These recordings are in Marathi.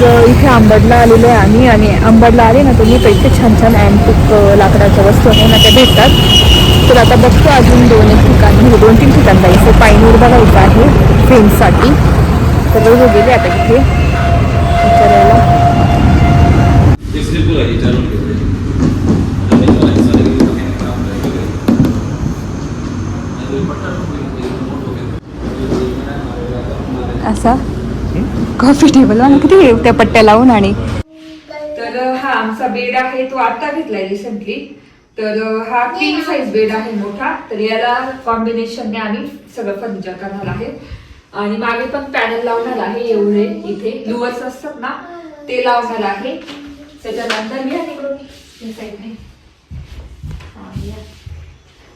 तर इथे आंबडला आलेलो आहे आम्ही आणि आंबडला आले ना तुम्ही तर इथे छान छान अँटिक लाकडाच्या वस्तू आहे ना त्या भेटतात. तर आता बघतो अजून दोन एक ठिकाण म्हणजे दोन तीन ठिकाण जायचं पायनूर बघायचं आहे फ्रेंड्ससाठी. तर दोघं गेले आता इथे. विचारायला. असा. कॉफी टेबल किती त्या पट्ट्या लावून आणि तर हा आमचा बेड आहे तो आता घेतलाय रिसेंटली तर हा किंग साईज बेड आहे मोठा. तर याला कॉम्बिनेशनने आम्ही सगळं फर्निचर करणार आहे. आणि मागे पण पॅनल लावणार आहे एवढे इथे. लुअर्स असतात ना ते लावणार आहे. त्याच्यानंतर मी आणि इकडून नाही साईडने या.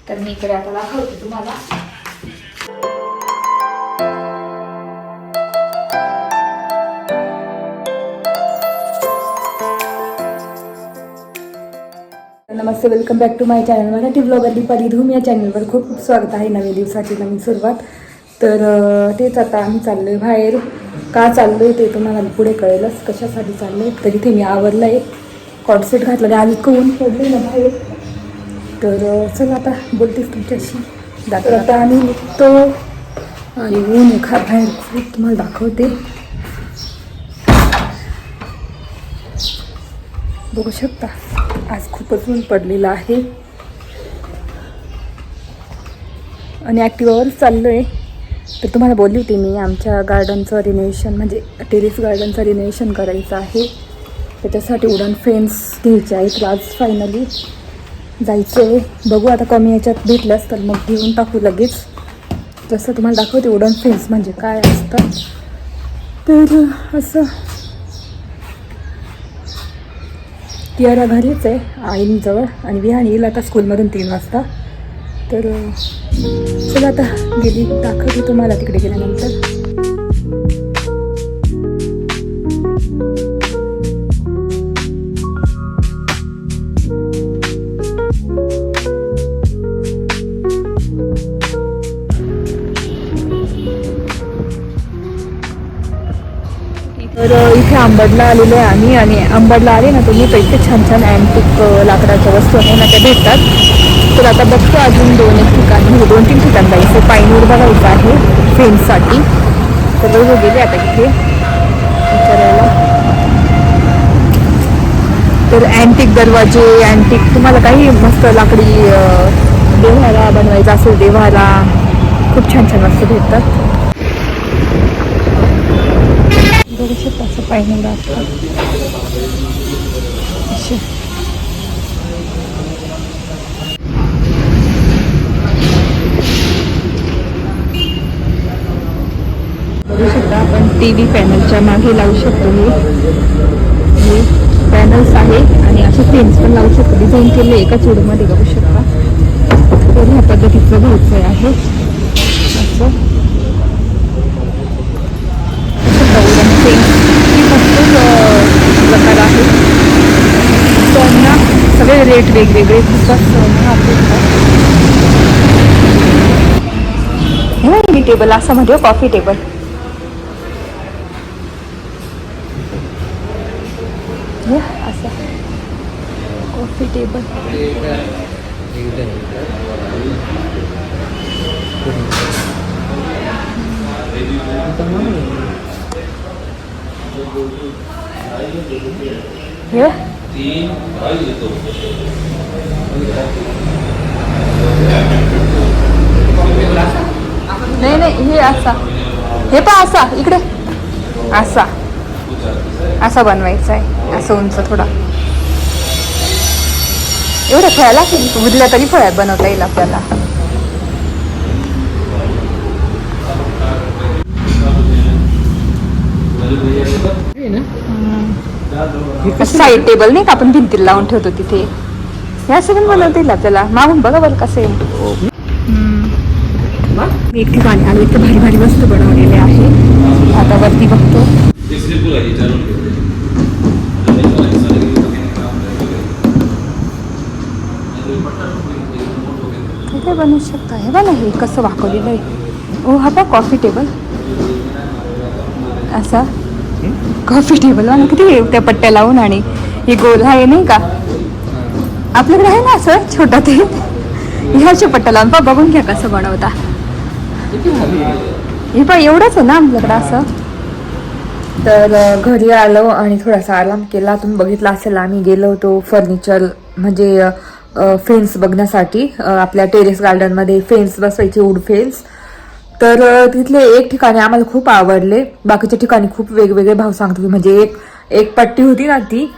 तर मी इकडे आता दाखवते तुम्हाला. नमस्ते welcome back to my channel Marathi blogger Deepali Dhoom या चॅनलवर खूप खूप स्वागत आहे नवीन दिवसाची नवीन सुरुवात. तर तेच आता आम्ही चाललो आहे बाहेर. का चाललो आहे ते तुम्हाला पुढे कळेलच कशासाठी चाललो आहे तर इथे मी आवरलं आहे कॉडसेट घातलं आणि आज इतकं ऊन पडले ना बाहेर. तर चल चला आता बोलतेच तुमच्याशी. तर आता आम्ही निघतो आणि ऊन एखाद बाहेर खूप तुम्हाला दाखवते. बघू शकता. आज खूपच ऊन पडलेलं आहे. आणि ॲक्टिवावर चाललो आहे तर तुम्हाला बोलली होती मी आमच्या गार्डनचं रिनोव्हेशन म्हणजे टेरेस गार्डनचं रिनोव्हेशन करायचं आहे. त्याच्यासाठी उडन फेन्स घ्यायचे आहेत आज फायनली जायचं आहे बघू आता कमी याच्यात भेटल्यास तर मग घेऊन टाकू लगेच. जसं तुम्हाला दाखवते उडन फेन्स म्हणजे काय असतं. तर असं तियारा घरीच आहे आईंजवळ. आणि विहान येईल आता स्कूलमधून तीन वाजता. तर चला आता गेली दाखवते तुम्हाला तिकडे गेल्यानंतर. तर इथे आंबडला आलेलो आहे आम्ही आणि आंबडला आले ना तुम्ही तर इथे छान छान अँटिक लाकडाच्या वस्तू आहे ना त्या भेटतात. तर आता बघतो अजून दोन एक ठिकाण हो, दोन तीन ठिकाण जायचं पायनूर बघायचं आहे फ्रेंडसाठी तर बघू गेले आता इथे. विचारायला. तर अँटिक दरवाजे अँटिक तुम्हाला काही मस्त लाकडी अ, देव्हारा बनवायचा असेल देव्हारा खूप छान छान वस्तू भेटतात. बघू शकता असं पाहिजे बघू शकता आपण टी व्ही पॅनलच्या मागे लावू शकतो हे. हे पॅनल्स आहे आणि असे फ्रेम्स पण लावू शकतो. डिझाईन केले एकाच उडमध्ये बघू शकता. तर ह्या पद्धतीचं घ्यायचं आहे. असं. फ्रेम ही भरपूर प्रकार आहे त्यांना सगळे रेट वेगवेगळे खूपच टेबल असं मध्ये कॉफ़ी टेबल असं कॉफ़ी टेबल हे? तीन देतो. नाही नाही हे असा. हे पण असा इकडे. असा. असा बनवायचा आहे. असं उंच थोडा. एवढ्या फळ्याला उरल्या तरी फळ्यात बनवता येईल आपल्याला. साईड टेबल नाही का आपण भिंतीला लावून ठेवतो तिथे? ह्या सगळं बनवता येईल आपल्याला मागून बघा बरं कसं आहे. मी एक ठिकाणी आलो इथे भारी भारी वस्तू बनवलेले आहे आता वरती बघतो. काय बनवू शकता? हे बघा हे कसं वाकवलेलं आहे. ओ हा बा कॉफी टेबल असा. कॉफी टेबल ना किती त्या पट्ट्या लावून आणि हे गोल आहे नाही का? आपल्याकडे आहे ना असं छोटा ते? ह्याच्या पट्ट्या लावून. पा बघून घ्या कसं बनवता. हे पण एवढंच आहे ना आपल्याकडं असं? तर घरी आलो आणि थोडासा आराम केला. तुम्ही बघितला असेल आम्ही गेलो होतो फर्निचर म्हणजे फेन्स बघण्यासाठी. आपल्या टेरेस गार्डनमध्ये फेन्स बसवायचे वूड फेन्स तर तिथले एक ठिकाणी आम्हाला खूप आवडले. बाकीच्या ठिकाणी खूप वेगवेगळे भाव सांगत होते म्हणजे एक एक पट्टी होती ना ती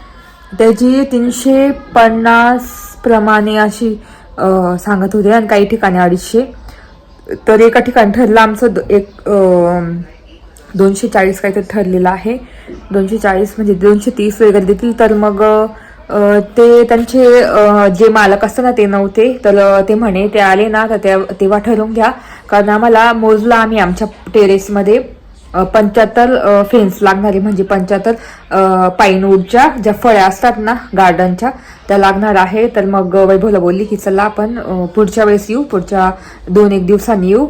त्याची तीनशे पन्नास प्रमाणे अशी सांगत होते आणि काही ठिकाणी अडीचशे. तर एका ठिकाणी ठरलं आमचं द- एक दोनशे चाळीस काहीतरी ठरलेलं आहे. दोनशे चाळीस म्हणजे दोनशे तीस वगैरे देतील. तर मग ते त्यांचे जे मालक असतात ना ते नव्हते तर ते म्हणे ते आले ना तर त्या तेव्हा ठरवून घ्या. कारण आम्हाला मोजला आम्ही आमच्या टेरेसमध्ये पंच्याहत्तर फेन्स लागणारे म्हणजे पंच्याहत्तर पाईनवूडच्या ज्या फळ्या असतात ना गार्डनच्या त्या लागणार आहे. तर मग वैभवला बोलली की चला आपण पुढच्या वेळेस येऊ पुढच्या दोन एक दिवसांनी येऊ.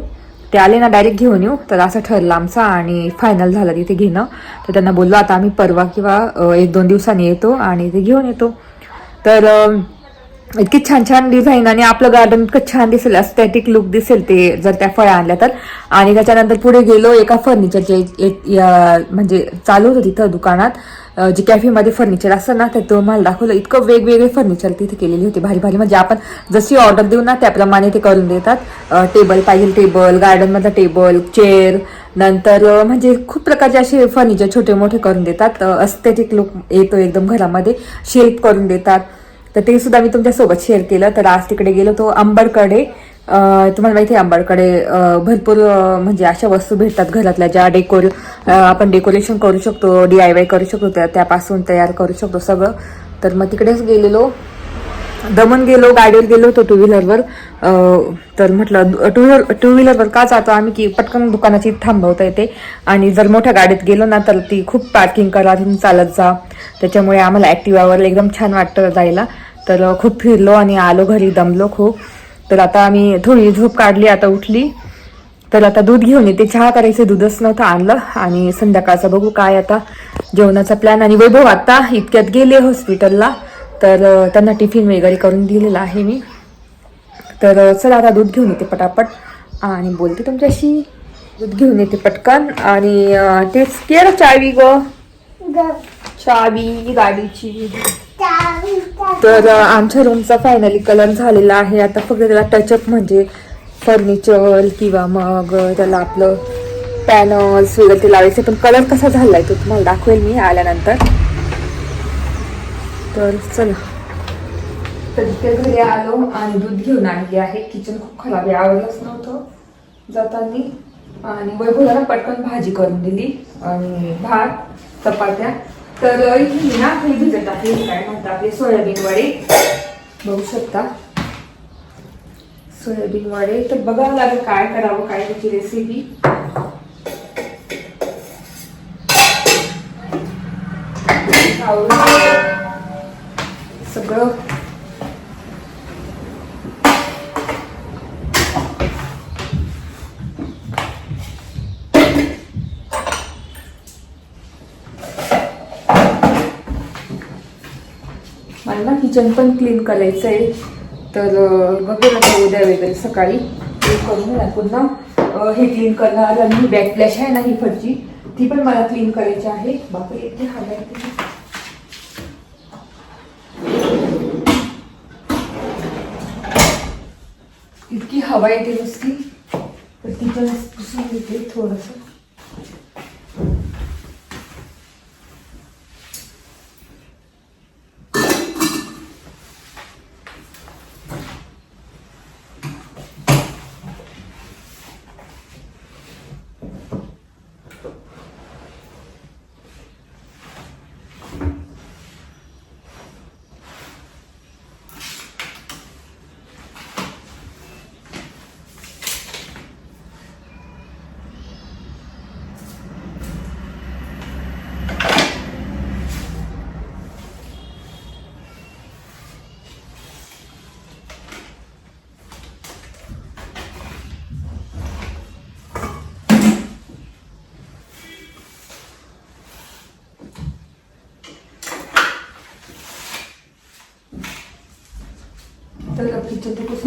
ते आले ना डायरेक्ट घेऊन येऊ. तर असं ठरलं आमचं आणि फायनल झालं तिथे घेणं. तर त्यांना बोललो आता आम्ही परवा किंवा एक दोन दिवसांनी येतो आणि ते घेऊन येतो. तर इतकी छान छान डिझाईन आणि आपलं गार्डन इतकं छान दिसेल अस्थेटिक लुक दिसेल ते जर त्या फळ्या आणल्या तर. आणि त्याच्यानंतर पुढे गेलो एका फर्निचरचे म्हणजे चालू होतं तिथं दुकानात. जे कॅफेमध्ये फर्निचर असतं ना तर तो मला दाखवलं. इतकं वेगवेगळे फर्निचर तिथे केलेली होती भारी भारी. म्हणजे आपण जशी ऑर्डर देऊ ना त्याप्रमाणे ते करून देतात. टेबल पाहिजे टेबल गार्डनमधला टेबल चेअर नंतर म्हणजे खूप प्रकारचे असे फर्निचर छोटे मोठे करून देतात. अस्थेटिक लुक येतो एकदम घरामध्ये. शेल्फ करून देतात. तर ते सुद्धा मी तुमच्यासोबत शेअर केलं. तर आज तिकडे गेलो तो अंबरकडे तुम्हाला माहिती आहे अंबरकडे भरपूर म्हणजे अशा वस्तू भेटतात घरातल्या ज्या डेकोर आपण डेकोरेशन करू शकतो डी आय वाय करू शकतो त्या- त्यापासून तयार करू शकतो सगळं. तर मग तिकडेच गेलेलो. दमन गेलो गाडीवर गेलो होतो टू व्हीलरवर तर म्हटलं टू व्हीलर टू व्हीलरवर का जातो आम्ही? की पटकन दुकानाची थांबवता येते. आणि जर मोठ्या गाडीत गेलो ना तर ती खूप पार्किंग करा तुम्ही चालत जा. त्याच्यामुळे आम्हाला ॲक्टिवावर एकदम छान वाटतं जायला. तर खूप फिरलो आणि आलो घरी दमलो खूप. तर आता आम्ही थोडी झोप काढली आता उठली. तर आता दूध घेऊन येते. चहा करायचं दूधच नव्हतं आणलं. आणि संध्याकाळचं बघू काय आता जेवणाचा प्लॅन आणि वैभव आता इतक्यात गेले हॉस्पिटलला. तर त्यांना टिफिन वगैरे करून दिलेला आहे मी. तर चला आता दूध घेऊन येते पटापट. आणि बोलते तुमच्याशी. दूध घेऊन येते पटकन. आणि तेच केलं चावी ग. चावी गाडीची. तर आमच्या रूमचा फायनली कलर झालेला आहे. आता फक्त त्याला टचअप म्हणजे फर्निचर किंवा मग त्याला आपलं पॅनल्स वगैरे ते लावायचे. पण कलर कसा झाला आहे तो तुम्हाला दाखवेल मी आल्यानंतर. तर चला. तर ते घरी आलो आणि दूध घेऊन आणली आहे. किचन खूप खराब आहे. आवडलंच नव्हतं जाताना. आणि वैभवला पटकन भाजी करून दिली. आणि भात चपात्या. तर इथे ना भिजत टाकले काय म्हणतात आपले सोयाबीन वडे. बघू शकता. सोयाबीन वडे. तर बघावं लागेल काय करावं काय त्याची रेसिपी सगळं मला ना किचन पण क्लीन करायचं आहे तर बघूया बघू उद्या वगैरे सकाळी. ते करून ना पुन्हा. हे क्लीन करणार आणि ही बॅक फ्लॅश आहे ना ही फरची ती पण मला क्लीन करायची आहे. बापरे इथे हवा इतकी हवा येते नुसती. तर ती पण पुसून घेते थोडंसं.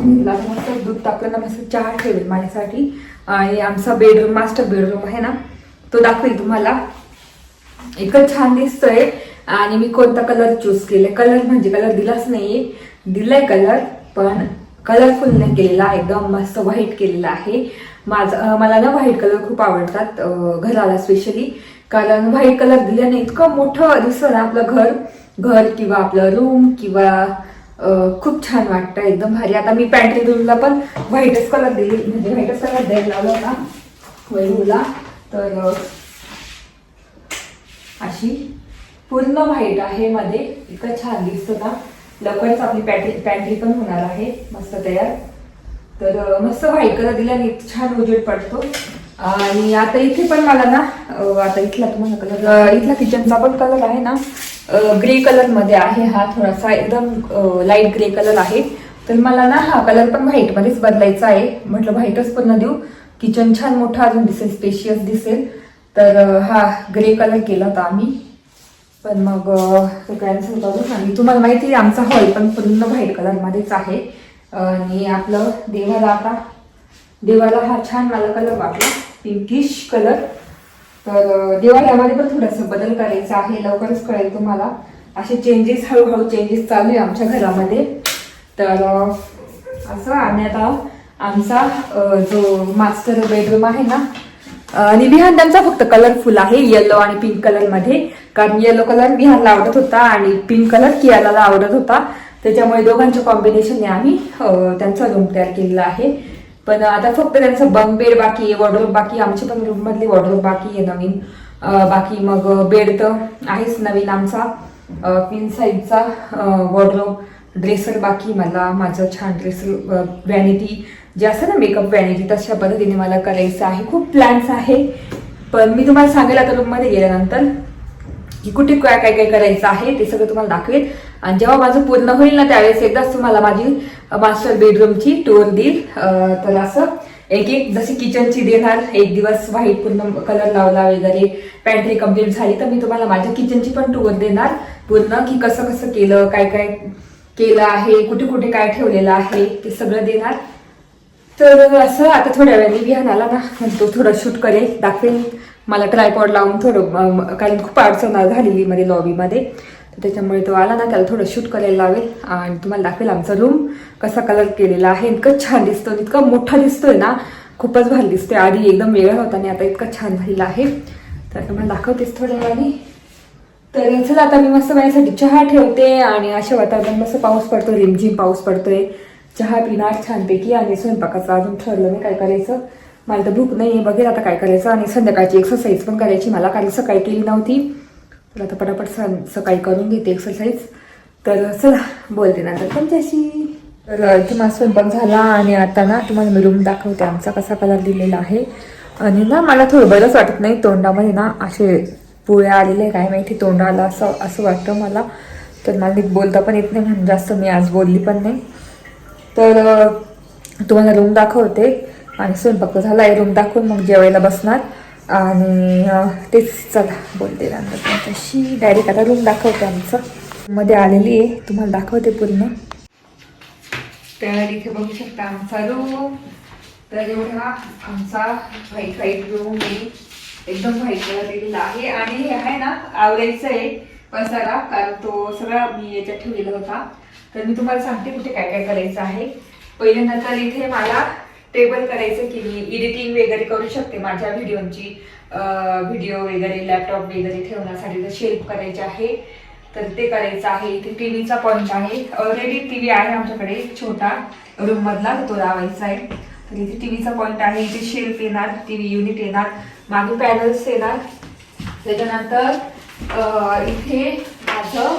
किचन मस्त दूध टाकलं ना मस्त चहा ठेवेल माझ्यासाठी. आणि आमचा बेडरूम मास्टर बेडरूम आहे ना तो दाखवेल तुम्हाला. एकच छान दिसतोय. आणि मी कोणता कलर चूज केलाय? कलर म्हणजे कलर दिलाच नाहीये. दिलाय कलर पण कलरफुल नाही केलेला एकदम मस्त व्हाईट केलेला आहे. माझं मला ना व्हाईट कलर खूप आवडतात घराला स्पेशली कारण व्हाईट कलर दिल्याने इतकं मोठं दिसतं ना आपलं घर. घर किंवा आपलं रूम किंवा खूप छान वाटतं एकदम भारी. आता मी पॅन्ट्री रूमला पण व्हाईटच कलर दिली म्हणजे व्हाईटच कलर द्यायला लावला होता वैरूला तर अशी पूर्ण व्हाईट आहे मध्ये. इतकं छान दिसतं ना. लवकरच आपली पॅन्ट्री पॅन्ट्री पण होणार आहे. मस्त तयार. तर मस्त व्हाईट कलर दिल्याने छान उजेड पडतो. आणि आता इथे पण मला ना आता इथला तुम्हाला कलर इथला किचनचा पण कलर आहे ना. ग्रे कलरमध्ये आहे हा थोडासा एकदम लाइट ग्रे कलर आहे. तर मला ना हा कलर पण व्हाईटमध्येच बदलायचा आहे. म्हटलं व्हाईटच पूर्ण देऊ. किचन छान मोठा अजून दिसेल स्पेशियस दिसेल. तर हा ग्रे कलर केला होता आम्ही. पण मग कॅन्सल करू. आणि तुम्हाला माहिती आहे आमचा हॉल पण पूर्ण व्हाईट कलरमध्येच आहे. आणि आपलं देवाला आता देवाला हा छान मला कलर वाटला. Pinkish colour. तर दिवाळ्यामध्ये पण थोडंसं बदल करायचा आहे लवकरच कळेल तुम्हाला. असे चेंजेस हळूहळू चेंजेस चालू आहे आमच्या घरामध्ये. तर असं आणि आता आमचा जो मास्टर बेडरूम आहे ना आणि विहान त्यांचा फक्त कलरफुल आहे येलो आणि पिंक कलरमध्ये. कारण येलो कलर विहानला आवडत होता आणि पिंक कलर कियाला आवडत होता. त्याच्यामुळे दोघांच्या कॉम्बिनेशनने आम्ही त्यांचा रूम तयार केलेला आहे. पण आता फक्त त्यांचं बंक बेड बाकी आहे वॉर्डरोब बाकी आमची पण रूम मधली वॉर्डरोब बाकी आहे नवीन. बाकी मग बेड तर आहेच नवीन आमचा. पिन साईजचा वॉर्डरोब ड्रेसर बाकी मला माझं छान ड्रेसर व्हॅनिटी जे असतं ना मेकअप व्हॅनिटी तशा पद्धतीने मला करायचं आहे. खूप प्लॅन्स आहे. पण मी तुम्हाला सांगेल आता रूममध्ये गेल्यानंतर की कुठे काय काय काय करायचं आहे ते सगळं तुम्हाला दाखवेल. आणि जेव्हा माझं पूर्ण होईल ना त्यावेळेस एकदाच तुम्हाला माझी मास्टर बेडरूमची टूर देईल तर असं एक एक जशी किचनची देणार एक दिवस व्हाईट पूर्ण कलर लावला वगैरे पॅन्ट्री कंप्लीट झाली तर मी तुम्हाला माझ्या किचनची पण टूर देणार. पूर्ण की कसं कसं केलं काय काय केलं आहे कुठे कुठे काय ठेवलेलं आहे ते सगळं देणार. तर असं आता थोड्या वेळाने विहान आला ना म्हणतो तो थोडं शूट करेल दाखवेल मला ट्रायपॉड लावून थोडं कारण खूप अडचण झालेली मध्ये लॉबीमध्ये त्याच्यामुळे तो आला ना त्याला थोडं शूट करायला लावेल. आणि तुम्हाला दाखवेल आमचा रूम कसा कलर केलेला आहे. इतकं छान दिसतो इतका मोठा दिसतोय ना. खूपच भारी दिसतोय. आधी एकदम वेगळा होता आणि आता इतका छान झालेला आहे. तर तुम्हाला दाखवतेच थोड्या वेळाने. तर चला आता मी मस्त माझ्यासाठी चहा ठेवते आणि अशा वातावरण मस्त पाऊस पडतो रिमझिम पाऊस पडतोय. चहा पिणार छानपैकी आणि स्वयंपाकाचं अजून ठरलं नाही काय करायचं. मला तर भूक नाही बघेल आता काय करायचं. आणि संध्याकाळची एक्सरसाइज पण करायची. मला कारण सकाळी केली नव्हती. तर आता पटापट सं- सकाळी करून घेते एक्सरसाइज तर चला बोलते नंतर तुमच्याशी. तर इथे माझा स्वयंपाक झाला आणि आता ना तुम्हाला मी रूम दाखवते आमचा कसा कलर दिलेला आहे. आणि ना मला थोडं बरंच वाटत नाही तोंडामध्ये ना असे पोळ्या आलेले काय माहिती तोंडाला असं असं वाटतं मला. तर मला नीट बोलता पण येत नाही म्हणून जास्त मी आज बोलली पण नाही. तर तुम्हाला रूम दाखवते. आणि स्वयंपाक झाला आहे रूम दाखवून मग जेवायला बसणार. आणि तेच चला बोलते नंतर त्यांच्याशी. डायरेक्ट आता रूम दाखवते आमचं. मध्ये आलेली आहे. तुम्हाला दाखवते पूर्ण. तर इथे बघू शकता आमचा रूम तर एवढा आमचा व्हाईट व्हाईट रूम आहे. एकदम व्हाईट कलर दिलेला आहे. आणि हे आहे ना आवडायचं आहे. पसारा कारण तो सगळा मी याच्यात ठेवलेला होता. तर मी तुम्हाला सांगते कुठे काय काय करायचं आहे. पहिल्यांदा तर इथे मला टेबल करायचं की मी एडिटिंग वगैरे करू शकते माझ्या व्हिडिओची व्हिडिओ वगैरे लॅपटॉप वगैरे ठेवण्यासाठी जर शेल्फ करायचे आहे. तर ते करायचं आहे. इथे टीव्हीचा पॉईंट आहे. ऑलरेडी टीव्ही आहे आमच्याकडे छोटा रूममधला तो लावायचा आहे. तर इथे टीव्हीचा पॉईंट आहे. इथे शेल्फ येणार टीव्ही युनिट येणार मागे पॅनल्स येणार. त्याच्यानंतर इथे माझं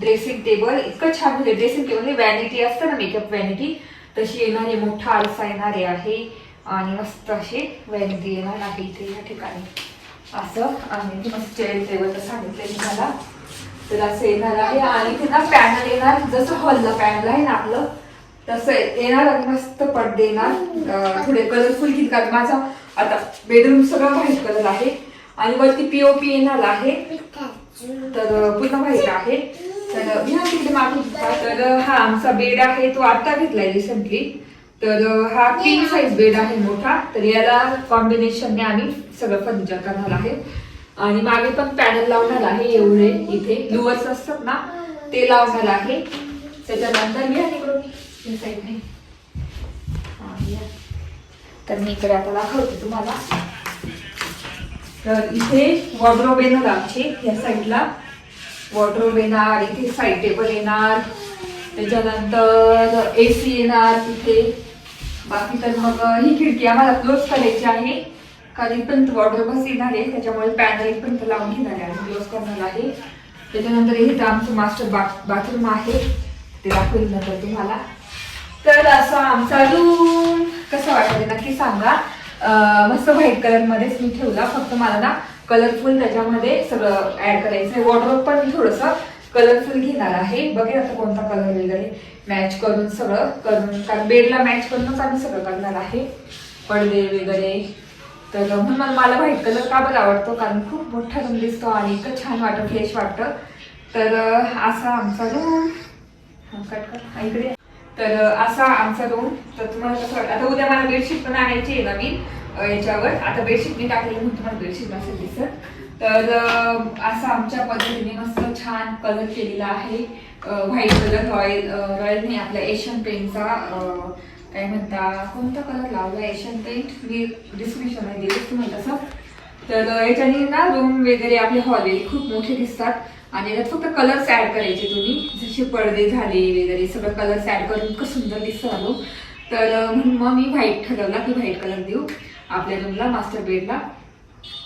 ड्रेसिंग टेबल इतकं छान म्हणजे ड्रेसिंग टेबल व्हॅनिटी असतं ना मेकअप व्हॅनिटी तशी येणारे मोठा आरसा येणारे आहे. आणि मस्त अशी व्हॅनिटी येणार आहे इथे या ठिकाणी. असं आणि मस्त चेअर टेबल तर सांगितलं तुम्हाला. तर असं येणार आहे. आणि इथे ना पॅनल येणार. जसं हॉलला पॅनल आहे ना आपलं तसं येणार आणि मस्त पडदे येणार. थोडे कलरफुल घेत माझा आता बेडरूम सगळं व्हाईट कलर आहे. आणि वरती पीओपी येणार आहे. तर पूर्ण व्हाईट आहे. तर घ्या तिकडे मागून होता. तर हा आमचा बेड आहे तो आता घेतलाय रिसेंटली तर हा किंग साईज बेड आहे मोठा. तर याला कॉम्बिनेशनने आम्ही सगळं फर्निचर करणार आहे. आणि मागे पण पॅनल लावणार आहे एवढे इथे. लुअर्स असतात ना ते लावणार आहे. त्याच्यानंतर घ्या तिकडून साईडने या. तर मी इकडे आता दाखवते तुम्हाला. तर इथे वॉड्रोब येणार आमचे या साईडला वॉर्ड्रोब येणार इथे साईड टेबल येणार त्याच्यानंतर ए सी येणार तिथे. बाकी तर मग ही खिडकी आम्हाला क्लोज करायची आहे. कारण वॉटर बस येणार आहे त्याच्यामुळे पॅनल पण लावून घेणार आहे. क्लोज करणार आहे. त्याच्यानंतर इथे आमचं मास्टर बाथरूम आहे. ते दाखवेल नंतर तुम्हाला. तर असं आमचा रूम कसं वाटत नक्की सांगा. मस्त व्हाईट कलरमध्येच मी ठेवला. फक्त मला ना कलरफुल त्याच्यामध्ये सगळं ऍड करायचं आहे. वॉर्डरोब पण मी थोडस कलरफुल घेणार आहे. बघेल आता कोणता कलर वगैरे मॅच करून सगळं करून. कारण बेडला मॅच करूनच आम्ही सगळं करणार आहे. पडदे वगैरे. तर म्हणून मला- मला व्हाईट कलर का बरं आवडतो? कारण खूप मोठा रूम दिसतो आणि इतकं छान वाटतं फ्रेश वाटतं. तर असा आमचा रूम हा, कट इकडे. तर असा आमचा रूम तर तुम्हाला कसं वाटतं? आता उद्या मला बेडशीट पण आणायची आहे नवीन. याच्यावर. आता बेडशीट मी टाकलेली म्हणून तुम्हाला बेडशीट नसेल दिसत. तर असं असा आमच्या पद्धतीने मस्त छान कलर केलेला आहे. व्हाईट कलर रॉयल रॉयल नाही आपल्या एशियन पेंटचा काय म्हणता कोणता कलर लावला एशियन पेंट मी डिस्क्रिप्शन आहे दिलं तुम्हाला तसं तर याच्याने ना रूम वगैरे आपले हॉल खूप मोठे दिसतात. आणि यात फक्त कलर्स ॲड करायचे तुम्ही. जसे पडदे झाले वगैरे सगळं कलर्स ॲड करून इतकं सुंदर दिसतं आलो. तर म्हणून मग मी व्हाईट ठरवला की व्हाईट कलर देऊ. आपल्या रूमला मास्टर बेडला.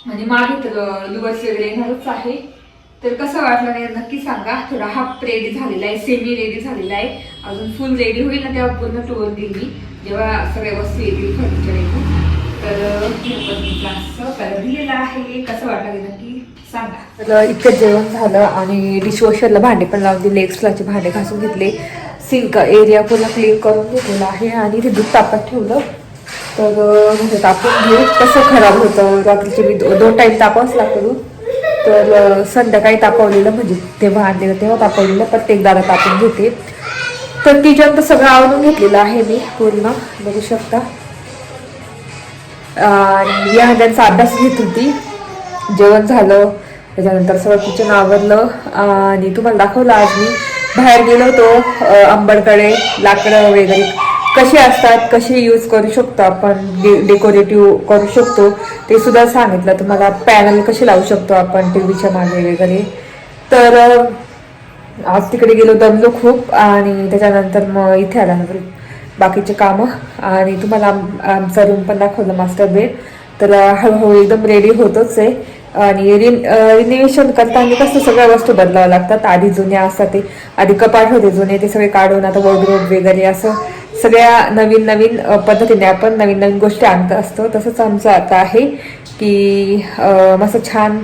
म्हणजे मागे तर लुवर्स वगैरे येणारच आहे. तर कसं वाटलं नाही नक्की सांगा. थोडा हाफ रेडी झालेला आहे सेमी रेडी झालेला आहे. अजून फुल रेडी होईल ना तेव्हा पूर्ण टूर देईल मी. जेव्हा सगळ्या वस्तू येतील फर्निचर येतील. तर कलर दिलेला आहे. कसं वाटलं नक्की सांगा. तर इतकं जेवण झालं आणि डिशवॉशरला भांडे पण लावून दिले एक्स्ट्राचे भांडे घासून घेतले. सिंक एरिया पूर्ण क्लीन करून घेतलेला आहे आणि इथे दूध तापत ठेवलं. तर म्हणजे तापून घेऊ. कसं खराब होतं. रात्रीचे मी दो- दोन टाईम तापावंच लागतं दूध तर संध्याकाळी तापवलेलं म्हणजे तेव्हा आणलेलं तेव्हा तापवलेलं प्रत्येक दारा तापून घेते. तर किचन तर सगळं आवडून घेतलेलं आहे मी पूर्ण बघू शकता. आणि या त्यांचा अभ्यास घेत होती. जेवण झालं. त्याच्यानंतर सगळं किचन आवरलं. आणि तुम्हाला दाखवलं आज मी बाहेर गेलो होतो अंबडकडे लाकडं वगैरे. कसे असतात कसे यूज करू शकतो आपण डेकोरेटिव्ह करू शकतो ते सुद्धा सांगितलं. तुम्हाला पॅनल कसे लावू शकतो आपण टीव्हीच्या मागे वगैरे. तर आज तिकडे गेलो दमलो खूप आणि त्याच्यानंतर मग इथे आल्यानंतर बाकीचे कामं. आणि तुम्हाला आम- आमचा रूम पण दाखवला मास्टर बेड तर हळूहळू एकदम रेडी होतोच आहे. आणि रिन रिनोव्हेशन करताना कसं सगळ्या वस्तू बदलाव्या लागतात. आधी जुन्या असतात ते. आधी कपाट होते जुने ते सगळे काढून आता वॉर्डरोब वगैरे असं सगळ्या नवीन नवीन पद्धतीने आपण नवीन नवीन गोष्टी आणत असतो. तसंच आमचं आता आहे की मस्त छान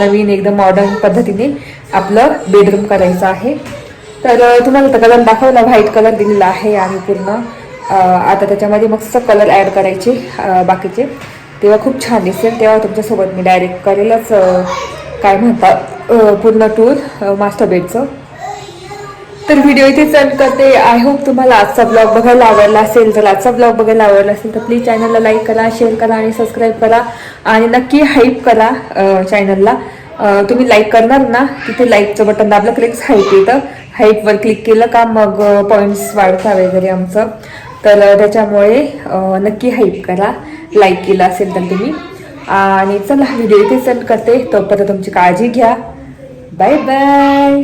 नवीन एकदम मॉडर्न पद्धतीने आपलं बेडरूम करायचं आहे. तर तुम्हाला तर कलर दाखवला व्हाईट कलर दिलेला आहे आणि पूर्ण. आता त्याच्यामध्ये मस्त कलर ॲड करायचे बाकीचे. तेव्हा खूप छान दिसेल. तेव्हा तुमच्यासोबत मी डायरेक्ट करेलच काय म्हणतात पूर्ण टूर मास्टर बेडचं तर व्हिडिओ इथे चल करते. आय होप तुम्हाला आजचा ब्लॉग बघायला आवडला असेल. जर आजचा ब्लॉग बघायला आवडला असेल तर प्लीज चॅनलला लाईक करा शेअर करा आणि सबस्क्राईब करा. आणि नक्की हाईप करा चॅनलला तुम्ही लाईक करणार ना तिथे लाईकचं बटन दाबलं क्लिक्स हाईप येतं. हाईपवर क्लिक केलं का मग पॉईंट्स वाढता वगैरे आमचं. तर त्याच्यामुळे नक्की हाईप करा. लाईक केलं असेल तर तुम्ही. आणि चला व्हिडिओ इथे सेंड करते. तोपर्यंत तुमची काळजी घ्या. Bye bye